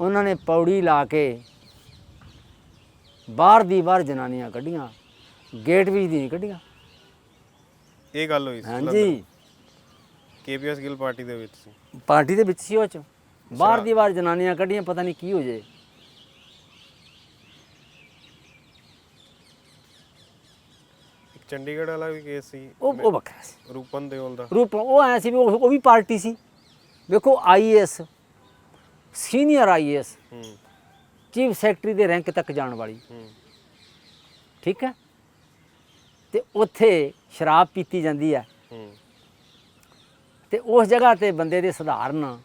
ਉਹਨਾਂ ਨੇ ਪੌੜੀ ਲਾ ਕੇ ਬਾਹਰ ਦੀ ਬਾਹਰ ਜਨਾਨੀਆਂ ਕੱਢੀਆਂ ਗੇਟ ਵੀ ਦੀ ਨਹੀਂ ਕੱਢੀਆਂ। ਇਹ ਗੱਲ ਹੋਈ ਸੀ ਹਾਂਜੀ। ਕੇਪੀਐਸ ਗਿੱਲ ਪਾਰਟੀ ਦੇ ਵਿੱਚ ਸੀ। ਪਾਰਟੀ ਦੇ ਵਿੱਚ ਸੀ ਉਹ ਚ। ਬਾਹਰ ਦੀ ਬਾਹਰ ਜਨਾਨੀਆਂ ਕੱਢੀਆਂ ਪਤਾ ਨਹੀਂ ਕੀ ਹੋ ਜੇ ਇੱਕ ਚੰਡੀਗੜ੍ਹ ਵਾਲਾ ਵੀ ਕੇਸ ਸੀ। ਉਹ ਉਹ ਵੱਖਰਾ ਸੀ। ਰੂਪਨ ਦਿਓਲ ਦਾ। ਰੂਪ ਉਹ ਐ ਸੀ ਵੀ ਉਹ ਉਹ ਵੀ ਪਾਰਟੀ ਸੀ। ਵੇਖੋ ਆਈਐਸ ਸੀਨੀਅਰ ਆਈਐਸ ਹੂੰ। ਚੀਫ ਸੈਕਟਰੀ ਦੇ ਰੈਂਕ ਤੱਕ ਜਾਣ ਵਾਲੀ। ਹੂੰ। ਠੀਕ ਹੈ? ਤੇ ਉੱਥੇ ਸ਼ਰਾਬ ਪੀਤੀ ਜਾਂਦੀ ਹੈ। ਹੂੰ। ਤੇ ਉਸ ਜਗ੍ਹਾ ਤੇ ਬੰਦੇ ਦੇ ਸਧਾਰਨ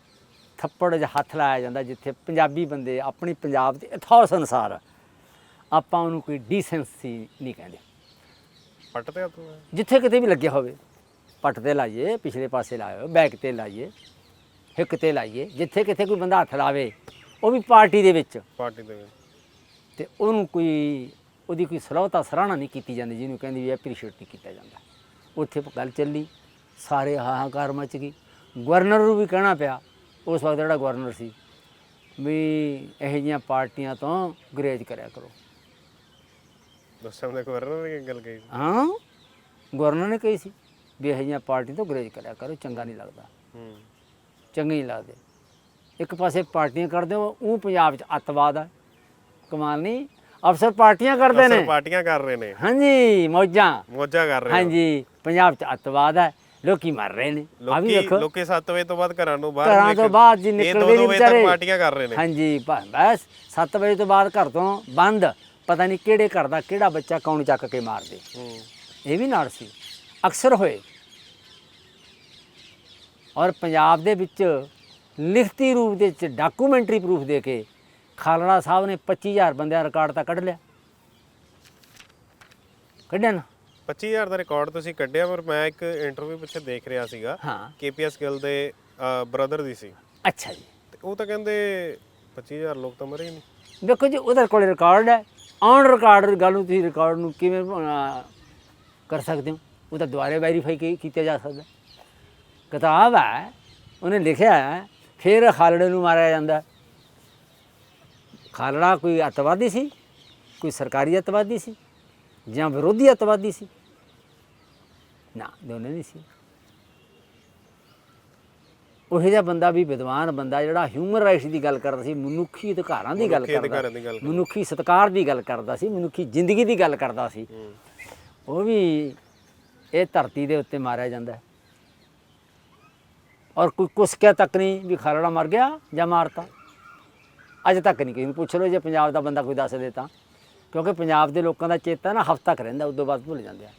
ਥੱਪੜ ਜਾਂ ਹੱਥ ਲਾਇਆ ਜਾਂਦਾ ਜਿੱਥੇ ਪੰਜਾਬੀ ਬੰਦੇ ਆਪਣੀ ਪੰਜਾਬ ਦੇ ਇਥੋਸ ਅਨੁਸਾਰ ਆਪਾਂ ਉਹਨੂੰ ਕੋਈ ਡੀਸੈਂਸੀ ਨਹੀਂ ਕਹਿੰਦੇ। ਪੱਟ ਤੇ ਜਿੱਥੇ ਕਿਤੇ ਵੀ ਲੱਗਿਆ ਹੋਵੇ ਪੱਟ ਤੇ ਲਾਈਏ ਪਿਛਲੇ ਪਾਸੇ ਲਾਇਓ ਬੈਕ ਤੇ ਲਾਈਏ ਹਿੱਕ ਤੇ ਲਾਈਏ ਜਿੱਥੇ ਕਿਤੇ ਕੋਈ ਬੰਦਾ ਹੱਥ ਲਾਵੇ ਉਹ ਵੀ ਪਾਰਟੀ ਦੇ ਵਿੱਚ। ਪਾਰਟੀ ਦੇ ਵਿੱਚ। ਤੇ ਉਹਨੂੰ ਕੋਈ ਉਹਦੀ ਕੋਈ ਸਲਾਹਤਾ ਸਰਾਹਣਾ ਨਹੀਂ ਕੀਤੀ ਜਾਂਦੀ ਜਿਹਨੂੰ ਕਹਿੰਦੀ ਵੀ ਐਪਰੀਸ਼ੀਏਟ ਨਹੀਂ ਕੀਤਾ ਜਾਂਦਾ। ਉੱਥੇ ਗੱਲ ਚੱਲੀ ਸਾਰੇ ਹਾਹਾਕਾਰ ਮਚ ਗਈ ਗਵਰਨਰ ਨੂੰ ਵੀ ਕਹਿਣਾ ਪਿਆ ਉਸ ਵਕਤ ਜਿਹੜਾ ਗਵਰਨਰ ਸੀ ਵੀ ਇਹੋ ਜਿਹੀਆਂ ਪਾਰਟੀਆਂ ਤੋਂ ਗੁਰੇਜ਼ ਕਰਿਆ ਕਰੋ। ਦੱਸਿਆ ਉਹਨੇ ਗਵਰਨਰ ਨੇ ਕੀ ਗੱਲ ਕਹੀ ਹਾਂ ਗਵਰਨਰ ਨੇ ਕਹੀ ਸੀ ਵੀ ਇਹੋ ਜਿਹੀਆਂ ਪਾਰਟੀ ਤੋਂ ਗੁਰੇਜ਼ ਕਰਿਆ ਕਰੋ ਚੰਗਾ ਨਹੀਂ ਲੱਗਦਾ। ਹੂੰ। ਚੰਗੇ ਨਹੀਂ ਲੱਗਦੇ। ਇੱਕ ਪਾਸੇ ਪਾਰਟੀਆਂ ਕਰਦੇ ਹੋ ਉਹ ਪੰਜਾਬ 'ਚ ਅੱਤਵਾਦ ਆ। ਕਮਾਲ ਨਹੀਂ? ਅਫਸਰ ਪਾਰਟੀਆਂ ਕਰਦੇ ਨੇ। ਪਾਰਟੀਆਂ ਕਰ ਰਹੇ ਨੇ। ਹਾਂਜੀ ਮੌਜਾਂ। ਮੋਜਾ ਕਰ ਰਹੇ ਨੇ ਹਾਂਜੀ ਪੰਜਾਬ 'ਚ ਅੱਤਵਾਦ ਹੈ ਲੋਕੀ ਮਰ ਰਹੇ ਨੇ। ਆ ਵੀ ਵੇਖੋ। ਲੋਕੀ 7 ਵਜੇ ਤੋਂ ਬਾਅਦ ਘਰਾਂ ਨੂੰ ਬਾਹਰ ਘਰਾਂ ਤੋਂ ਬਾਅਦ ਜੀ ਨਿਕਲਦੇ ਨਹੀਂ ਵਿਚਾਰੇ। ਪਾਰਟੀਆਂ ਕਰ ਰਹੇ ਨੇ। ਹਾਂਜੀ ਬਸ 7 ਵਜੇ ਤੋਂ ਬਾਅਦ ਘਰ ਤੋਂ ਬੰਦ। ਪਤਾ ਨਹੀਂ ਕਿਹੜੇ ਘਰ ਦਾ ਕਿਹੜਾ ਬੱਚਾ ਕੌਣ ਚੱਕ ਕੇ ਮਾਰ ਦੇ ਹੂੰ। ਇਹ ਵੀ ਨਾਲ ਸੀ। ਅਕਸਰ ਹੋਏ। ਔਰ ਪੰਜਾਬ ਦੇ ਵਿੱਚ ਲਿਖਤੀ ਰੂਪ ਦੇ ਵਿੱਚ ਡਾਕੂਮੈਂਟਰੀ ਪ੍ਰੂਫ ਦੇ ਕੇ ਖਾਲੜਾ ਸਾਹਿਬ ਨੇ 25000 ਬੰਦਿਆਂ ਦਾ ਰਿਕਾਰਡ ਤਾਂ ਕੱਢ ਲਿਆ। ਕੱਢਿਆ ਨਾ? 25000 ਦਾ ਰਿਕਾਰਡ ਤੁਸੀਂ ਕੱਢਿਆ ਪਰ ਮੈਂ ਇੱਕ ਇੰਟਰਵਿਊ ਪਿੱਛੇ ਦੇਖ ਰਿਹਾ ਸੀਗਾ। ਹਾਂ। ਕੇਪੀਐਸ ਗਿੱਲ ਦੇ ਬ੍ਰਦਰ ਦੀ ਸੀ। ਅੱਛਾ ਜੀ। ਤੇ ਉਹ ਤਾਂ ਕਹਿੰਦੇ 25000 ਲੋਕ ਤਾਂ ਮਰੇ ਹੀ ਨਹੀਂ। ਦੇਖੋ ਜੀ ਉਹਦੇ ਕੋਲ ਰਿਕਾਰਡ ਹੈ। ਔਨ ਰਿਕਾਰਡ ਗੱਲ ਨੂੰ ਤੁਸੀਂ ਰਿਕਾਰਡ ਨੂੰ ਕਿਵੇਂ ਅਹ, ਕਰ ਸਕਦੇ ਹੋ? ਉਹ ਤਾਂ ਦੁਬਾਰੇ ਵੈਰੀਫਾਈ ਕੀਤਾ ਜਾ ਸਕਦਾ। ਕਿਤਾਬ ਹੈ ਉਹਨੇ ਲਿਖਿਆ ਹੈ ਫਿਰ ਖਾਲੜੇ ਨੂੰ ਮਾਰਿਆ ਜਾਂਦਾ। ਖਾਲੜਾ ਕੋਈ ਅੱਤਵਾਦੀ ਸੀ ਕੋਈ ਸਰਕਾਰੀ ਅੱਤਵਾਦੀ ਸੀ ਜਾਂ ਵਿਰੋਧੀ ਅੱਤਵਾਦੀ ਸੀ? ਨਾ ਦੋਨੇ ਨਹੀਂ ਸੀ। ਉਹ ਜਿਹਾ ਬੰਦਾ ਵੀ ਵਿਦਵਾਨ ਬੰਦਾ ਜਿਹੜਾ ਹਿਊਮਨ ਰਾਈਟਸ ਦੀ ਗੱਲ ਕਰਦਾ ਸੀ ਮਨੁੱਖੀ ਅਧਿਕਾਰਾਂ ਦੀ ਗੱਲ ਕਰਦਾ। ਮਨੁੱਖੀ ਸਤਕਾਰ ਦੀ ਗੱਲ ਕਰਦਾ ਸੀ ਮਨੁੱਖੀ ਜ਼ਿੰਦਗੀ ਦੀ ਗੱਲ ਕਰਦਾ ਸੀ। ਉਹ ਵੀ ਇਹ ਧਰਤੀ ਦੇ ਉੱਤੇ ਮਾਰਿਆ ਜਾਂਦਾ ਹੈ। ਔਰ ਕੋਈ ਕੁਸਕਿਆ ਤੱਕ ਨਹੀਂ ਵੀ ਖਾਲੜਾ ਮਰ ਗਿਆ ਜਾਂ ਮਾਰਤਾ। ਅਜੇ ਤੱਕ ਨਹੀਂ ਕਿਸੇ ਨੂੰ ਪੁੱਛ ਲਓ ਜੇ ਪੰਜਾਬ ਦਾ ਬੰਦਾ ਕੋਈ ਦੱਸ ਦੇ ਤਾਂ। ਕਿਉਂਕਿ ਪੰਜਾਬ ਦੇ ਲੋਕਾਂ ਦਾ ਚੇਤਾ ਨਾ ਹਫ਼ਤਾ ਤੱਕ ਰਹਿੰਦਾ ਉਦੋਂ ਬਾਅਦ ਭੁੱਲ ਜਾਂਦੇ ਆ।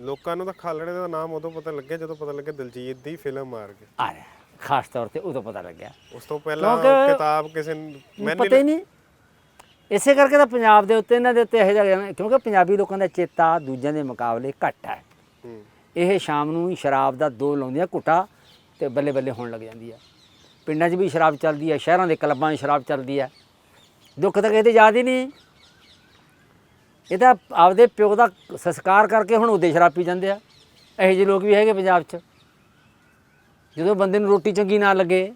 ਲੋਕਾਂ ਨੂੰ ਤਾਂ ਖਾਲੜੇ ਦਾ ਨਾਮ ਉਦੋਂ ਪਤਾ ਲੱਗਿਆ ਜਦੋਂ ਪਤਾ ਲੱਗਿਆ ਦਿਲਜੀਤ ਦੀ ਫਿਲਮ ਮਾਰ ਕੇ ਆ ਰਿਹਾ ਖਾਸ ਤੌਰ ਤੇ ਉਦੋਂ ਪਤਾ ਲੱਗਿਆ। ਉਸ ਤੋਂ ਪਹਿਲਾਂ ਕਿਉਂਕਿ ਕਿਤਾਬ ਕਿਸੇ ਮੈਨੂੰ ਪਤਾ ਹੀ ਨਹੀਂ। ਇਸੇ ਕਰਕੇ ਤਾਂ ਪੰਜਾਬ ਦੇ ਉੱਤੇ ਇਹਨਾਂ ਦੇ ਉੱਤੇ ਇਹੋ ਜਿਹਾ ਕਿਉਂਕਿ ਪੰਜਾਬੀ ਲੋਕਾਂ ਦਾ ਚੇਤਾ ਦੂਜਿਆਂ ਦੇ ਮੁਕਾਬਲੇ ਘੱਟ ਹੈ। ਹੂੰ। ਇਹ ਸ਼ਾਮ ਨੂੰ ਸ਼ਰਾਬ ਦਾ ਦੋ ਲਾਉਂਦੀਆਂ ਘੁੱਟਾ। ਤੇ ਬੱਲੇ ਬੱਲੇ ਹੋਣ ਲੱਗ ਜਾਂਦੀ ਹੈ ਪਿੰਡਾਂ 'ਚ ਵੀ ਸ਼ਰਾਬ ਚੱਲਦੀ ਹੈ ਸ਼ਹਿਰਾਂ ਦੇ ਕਲੱਬਾਂ 'ਚ ਸ਼ਰਾਬ ਚੱਲਦੀ ਹੈ ਦੁੱਖ ਤਾਂ ਕਿਤੇ ਯਾਦ ਹੀ ਨਹੀਂ। ਇਹ ਤਾਂ ਆਪਦੇ ਪਿਓ ਦਾ ਸੰਸਕਾਰ ਕਰਕੇ ਹੁਣ ਉਹਦੇ ਸ਼ਰਾਬ ਪੀ ਜਾਂਦੇ ਆ। ਇਹੋ ਜਿਹੇ ਲੋਕ ਵੀ ਹੈਗੇ ਪੰਜਾਬ 'ਚ। ਜਦੋਂ ਬੰਦੇ ਨੂੰ ਰੋਟੀ ਚੰਗੀ ਨਾ ਲੱਗੇ,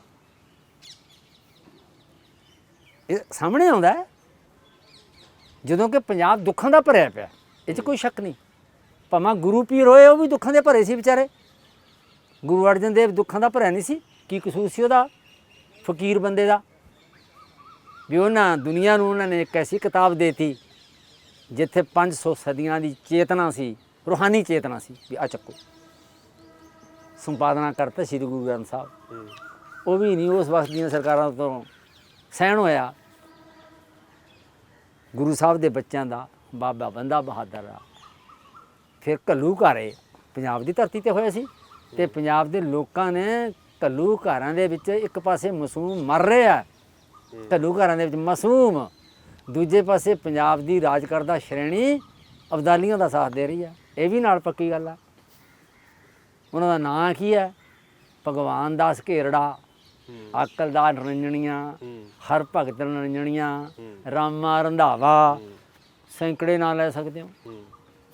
ਇਹ ਸਾਹਮਣੇ ਆਉਂਦਾ ਜਦੋਂ ਕਿ ਪੰਜਾਬ ਦੁੱਖਾਂ ਦਾ ਭਰਿਆ ਪਿਆ, ਇਹ 'ਚ ਕੋਈ ਸ਼ੱਕ ਨਹੀਂ। ਭਾਵੇਂ ਗੁਰੂ ਪੀਰ ਹੋਏ, ਉਹ ਵੀ ਦੁੱਖਾਂ ਦੇ ਭਰੇ ਸੀ ਵਿਚਾਰੇ। ਗੁਰੂ ਅਰਜਨ ਦੇਵ ਦੁੱਖਾਂ ਦਾ ਭਰਿਆ ਨਹੀਂ ਸੀ? ਕੀ ਕਸੂਰ ਸੀ ਉਹਦਾ? ਫਕੀਰ ਬੰਦੇ ਦਾ। ਵੀ ਉਹਨਾਂ ਦੁਨੀਆ ਨੂੰ ਉਹਨਾਂ ਨੇ ਇੱਕ ਐਸੀ ਕਿਤਾਬ ਦੇਤੀ, ਜਿੱਥੇ 500 ਸਦੀਆਂ ਦੀ ਚੇਤਨਾ ਸੀ, ਰੂਹਾਨੀ ਚੇਤਨਾ ਸੀ, ਵੀ ਆ ਚੱਕੋ। ਸੰਪਾਦਨਾ ਕਰਤਾ ਸ੍ਰੀ ਗੁਰੂ ਗ੍ਰੰਥ ਸਾਹਿਬ। ਉਹ ਵੀ ਨਹੀਂ ਉਸ ਵਕਤ ਦੀਆਂ ਸਰਕਾਰਾਂ ਤੋਂ ਸਹਿਣ ਹੋਇਆ। ਗੁਰੂ ਸਾਹਿਬ ਦੇ ਬੱਚਿਆਂ ਦਾ, ਬਾਬਾ ਬੰਦਾ ਬਹਾਦਰ ਦਾ। ਫਿਰ ਘੱਲੂ ਘਾਰੇ ਪੰਜਾਬ ਦੀ ਧਰਤੀ ਤੇ ਹੋਇਆ ਸੀ। ਤੇ ਪੰਜਾਬ ਦੇ ਲੋਕਾਂ ਨੇ ਘੱਲੂ ਘਾਰਾਂ ਦੇ ਵਿੱਚ ਇੱਕ ਪਾਸੇ ਮਾਸੂਮ ਮਰ ਰਿਹਾ ਘੱਲੂ ਘਾਰਾਂ ਦੇ ਵਿੱਚ ਮਾਸੂਮ। ਦੂਜੇ ਪਾਸੇ ਪੰਜਾਬ ਦੀ ਰਾਜ ਕਰਦਾ ਸ਼੍ਰੇਣੀ ਅਬਦਾਲੀਆਂ ਦਾ ਸਾਥ ਦੇ ਰਹੀ ਹੈ। ਇਹ ਵੀ ਨਾਲ ਪੱਕੀ ਗੱਲ ਹੈ। ਉਹਨਾਂ ਦਾ ਨਾਂ ਕੀ ਹੈ? ਭਗਵਾਨ ਦਾਸ ਘੇਰੜਾ ਅਕਲ ਦਾ ਨਰੰਜਣੀਆਂ ਹਰ ਭਗਤ ਨਰੰਜਣੀਆਂ। ਰਾਮਾ ਰੰਧਾਵਾ ਸੈਂਕੜੇ ਨਾਂ ਲੈ ਸਕਦੇ ਹੂੰ।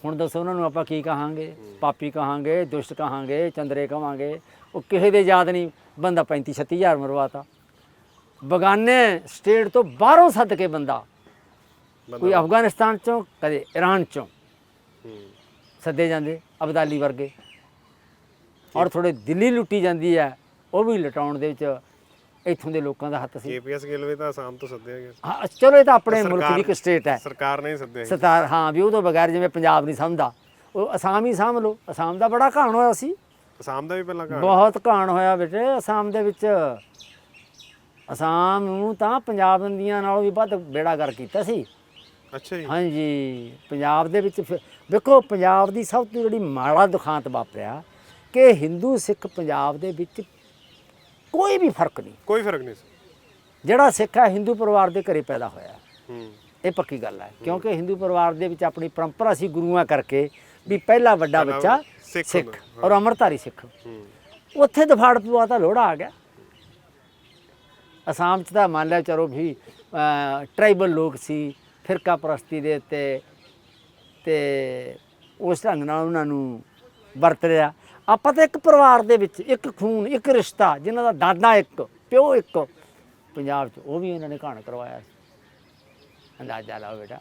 ਹੁਣ ਦੱਸੋ ਉਹਨਾਂ ਨੂੰ ਆਪਾਂ ਕੀ ਕਹਾਂਗੇ? ਪਾਪੀ ਕਹਾਂਗੇ ਦੁਸ਼ਟ ਕਹਾਂਗੇ ਚੰਦਰੇ ਕਹਾਂਗੇ। ਉਹ ਕਿਸੇ ਦੇ ਯਾਦ ਨਹੀਂ। ਬੰਦਾ 35 36000 ਮਰਵਾਤਾ। ਬਗਾਨੇ ਸਟੇਟ ਤੋਂ ਬਾਹਰੋਂ ਸੱਦ ਕੇ ਬੰਦਾ ਕੋਈ ਅਫਗਾਨਿਸਤਾਨ ਚੋਂ ਕਦੇ ਈਰਾਨ ਚੋਂ। ਸੱਦੇ ਜਾਂਦੇ ਅਬਦਾਲੀ ਵਰਗੇ। ਔਰ ਥੋੜੇ ਦਿੱਲੀ ਲੁੱਟੀ ਜਾਂਦੀ ਹੈ ਉਹ ਵੀ ਲਟਾਉਣ ਦੇ ਵਿੱਚ ਇੱਥੋਂ ਦੇ ਲੋਕਾਂ ਦਾ ਹੱਥ ਸੀ। ਕੇਪੀਐਸ ਗਿੱਲ ਵੀ ਤਾਂ ਆਸਾਮ ਤੋਂ ਸੱਦਿਆ ਗਿਆ ਹਾਂ ਚਲੋ ਇਹ ਤਾਂ ਆਪਣੇ ਮੁਲਕ ਦੀ ਇੱਕ ਸਟੇਟ ਹੈ। ਸਰਕਾਰ ਨੇ ਹੀ ਸੱਦਿਆ ਸੀ। ਸਤਾਰ ਹਾਂ ਵੀ ਉਹ ਤੋਂ ਬਗੈਰ ਜਿਵੇਂ ਪੰਜਾਬ ਨਹੀਂ ਸਮਝਦਾ ਉਹ ਅਸਾਮ ਹੀ ਸਮਝ ਲਓ। ਅਸਾਮ ਦਾ ਬੜਾ ਕਹਾਣ ਹੋਇਆ ਸੀ। ਆਸਾਮ ਦਾ ਵੀ ਪਹਿਲਾਂ ਕਹਾਣੀ ਬਹੁਤ ਕਹਾਣ ਹੋਇਆ ਬੇਟੇ ਅਸਾਮ ਦੇ ਵਿੱਚ। ਅਸਾਮ ਨੂੰ ਤਾਂ ਪੰਜਾਬ ਦੀਆਂ ਨਾਲੋਂ ਵੀ ਵੱਧ ਬੇੜਾਗਰ ਕੀਤਾ ਸੀ। ਅੱਛਾ ਜੀ। ਹਾਂਜੀ ਪੰਜਾਬ ਦੇ ਵਿੱਚ ਫਿਰ- ਵੇਖੋ ਪੰਜਾਬ ਦੀ ਸਭ ਤੋਂ ਜਿਹੜੀ ਮਾੜਾ ਦੁਖਾਂਤ ਵਾਪਰਿਆ ਕਿ ਹਿੰਦੂ ਸਿੱਖ ਪੰਜਾਬ ਦੇ ਵਿੱਚ ਕੋਈ ਵੀ ਫ਼ਰਕ ਨਹੀਂ। ਕੋਈ ਫ਼ਰਕ ਨਹੀਂ ਸੀ। ਜਿਹੜਾ ਸਿੱਖ ਹੈ ਹਿੰਦੂ ਪਰਿਵਾਰ ਦੇ ਘਰੇ ਪੈਦਾ ਹੋਇਆ ਹੂੰ। ਇਹ ਪੱਕੀ ਗੱਲ ਹੈ ਕਿਉਂਕਿ ਹਿੰਦੂ ਪਰਿਵਾਰ ਦੇ ਵਿੱਚ ਆਪਣੀ ਪਰੰਪਰਾ ਸੀ ਗੁਰੂਆਂ ਕਰਕੇ ਵੀ ਪਹਿਲਾ ਵੱਡਾ ਬੱਚਾ ਸਿੱਖ ਔਰ ਅਮਰਤਾਰੀ ਸਿੱਖ। ਹੂੰ। ਉੱਥੇ ਦਫਾੜ ਪਵਾ ਤਾਂ ਲੋੜਾ ਆ ਗਿਆ। ਅਸਾਮ ਚ ਤਾਂ ਮੰਨ ਲਿਆ ਚਲੋ ਵੀ ਟ੍ਰਾਈਬਲ ਲੋਕ ਸੀ ਫਿਰਕਾ ਪ੍ਰਸਤੀ ਦੇ ਉੱਤੇ ਤੇ ਉਸ ਢੰਗ ਨਾਲ ਉਹਨਾਂ ਨੂੰ ਵਰਤ ਰਿਹਾ ਆਪਾਂ ਤਾਂ ਇੱਕ ਪਰਿਵਾਰ ਦੇ ਵਿੱਚ ਇੱਕ ਖੂਨ ਇੱਕ ਰਿਸ਼ਤਾ ਜਿਨ੍ਹਾਂ ਦਾ ਦਾਦਾ ਇੱਕ ਪਿਓ ਇੱਕ ਪੰਜਾਬ 'ਚ ਉਹ ਵੀ ਉਹਨਾਂ ਨੇ ਕਹਾਣ ਕਰਵਾਇਆ ਸੀ। ਅੰਦਾਜ਼ਾ ਲਾਓ ਬੇਟਾ।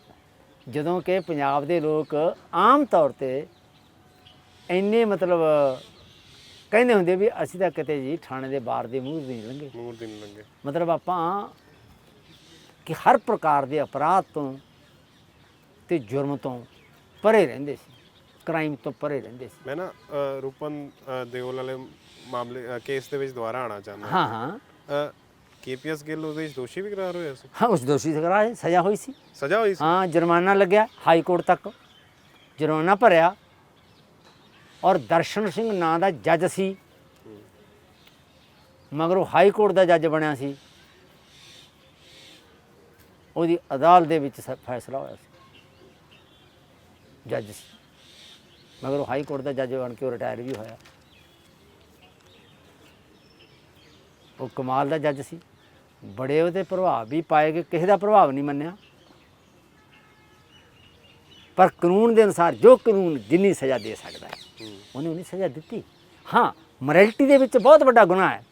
ਜਦੋਂ ਕਿ ਪੰਜਾਬ ਦੇ ਲੋਕ ਆਮ ਤੌਰ ਤੇ ਇੰਨੇ ਮਤਲਬ ਕਹਿੰਦੇ ਹੁੰਦੇ ਵੀ ਅਸੀਂ ਤਾਂ ਕਿਤੇ ਜੀ ਥਾਣੇ ਦੇ ਬਾਹਰ ਦੇ ਮੂੰਹ ਨਹੀਂ ਲੰਘੇ। ਮੂਰ ਦਿਨ ਲੰਗੇ ਮਤਲਬ ਆਪਾਂ ਕਿ ਹਰ ਪ੍ਰਕਾਰ ਦੇ ਅਪਰਾਧ ਤੋਂ ਤੇ ਜੁਰਮ ਤੋਂ ਪਰੇ ਰਹਿੰਦੇ ਸੀ। ਕ੍ਰਾਈਮ ਤੋਂ ਪਰੇ ਰਹਿੰਦੇ ਸੀ। ਮੈਂ ਨਾ ਅ, ਰੂਪਨ ਅ, ਦਿਓਲ ਵਾਲੇ ਮਾਮਲੇ ਅ, ਕੇਸ ਦੇ ਵਿੱਚ ਦੁਬਾਰਾ ਆਣਾ ਚਾਹੁੰਦਾ ਹਾਂ। ਹਾਂ ਕੇਪੀਐਸ ਗਿੱਲ ਉਹਦੇ ਵਿੱਚ ਦੋਸ਼ੀ ਵੀ ਕਰਾਰ ਹੋਇਆ ਸੀ? ਹਾਂ ਉਸ ਦੋਸ਼ੀ ਕਰਾਏ ਸਜ਼ਾ ਹੋਈ ਸੀ। ਸਜ਼ਾ ਹੋਈ ਸੀ? ਹਾਂ ਜੁਰਮਾਨਾ ਲੱਗਿਆ ਹਾਈ ਕੋਰਟ ਤੱਕ। ਜੁਰਮਾਨਾ ਭਰਿਆ। ਔਰ ਦਰਸ਼ਨ ਸਿੰਘ ਨਾਂ ਦਾ ਜੱਜ ਸੀ। ਮਗਰ ਉਹ ਹਾਈ ਕੋਰਟ ਦਾ ਜੱਜ ਬਣਿਆ ਸੀ। ਉਹਦੀ ਅਦਾਲਤ ਦੇ ਵਿੱਚ ਸ- ਫੈਸਲਾ ਹੋਇਆ ਸੀ। ਜੱਜ ਸੀ। ਮਗਰ ਉਹ ਹਾਈ ਕੋਰਟ ਦਾ ਜੱਜ ਬਣ ਕੇ ਉਹ ਰਿਟਾਇਰ ਵੀ ਹੋਇਆ। ਉਹ ਕਮਾਲ ਦਾ ਜੱਜ ਸੀ। ਬੜੇ ਉਹਦੇ ਪ੍ਰਭਾਵ ਵੀ ਪਾਏ ਗਏ। ਕਿਸੇ ਦਾ ਪ੍ਰਭਾਵ ਨਹੀਂ ਮੰਨਿਆ। ਪਰ ਕਾਨੂੰਨ ਦੇ ਅਨੁਸਾਰ ਜੋ ਕਾਨੂੰਨ ਜਿੰਨੀ ਸਜ਼ਾ ਦੇ ਸਕਦਾ ਹੈ, ਉਹਨੇ ਉਹਨੀ ਸਜ਼ਾ ਦਿੱਤੀ। ਹਾਂ, ਮੋਰੈਲਿਟੀ ਦੇ ਵਿੱਚ ਬਹੁਤ ਵੱਡਾ ਗੁਨਾਹ ਹੈ।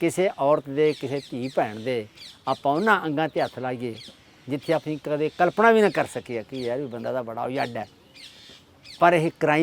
ਕਿਸੇ ਔਰਤ ਦੇ, ਕਿਸੇ ਧੀ ਭੈਣ ਦੇ ਆਪਾਂ ਉਹਨਾਂ ਅੰਗਾਂ ਤੇ ਹੱਥ ਲਾਈਏ, ਜਿੱਥੇ ਆਪਣੀ ਕਦੇ ਕਲਪਨਾ ਵੀ ਨਾ ਕਰ ਸਕੀਏ ਕਿ ਯਾਰ ਵੀ ਬੰਦਾ ਦਾ ਬੜਾ ਉਜੜ ਹੈ। ਪਰ ਇਹ ਕ੍ਰਾਈਮ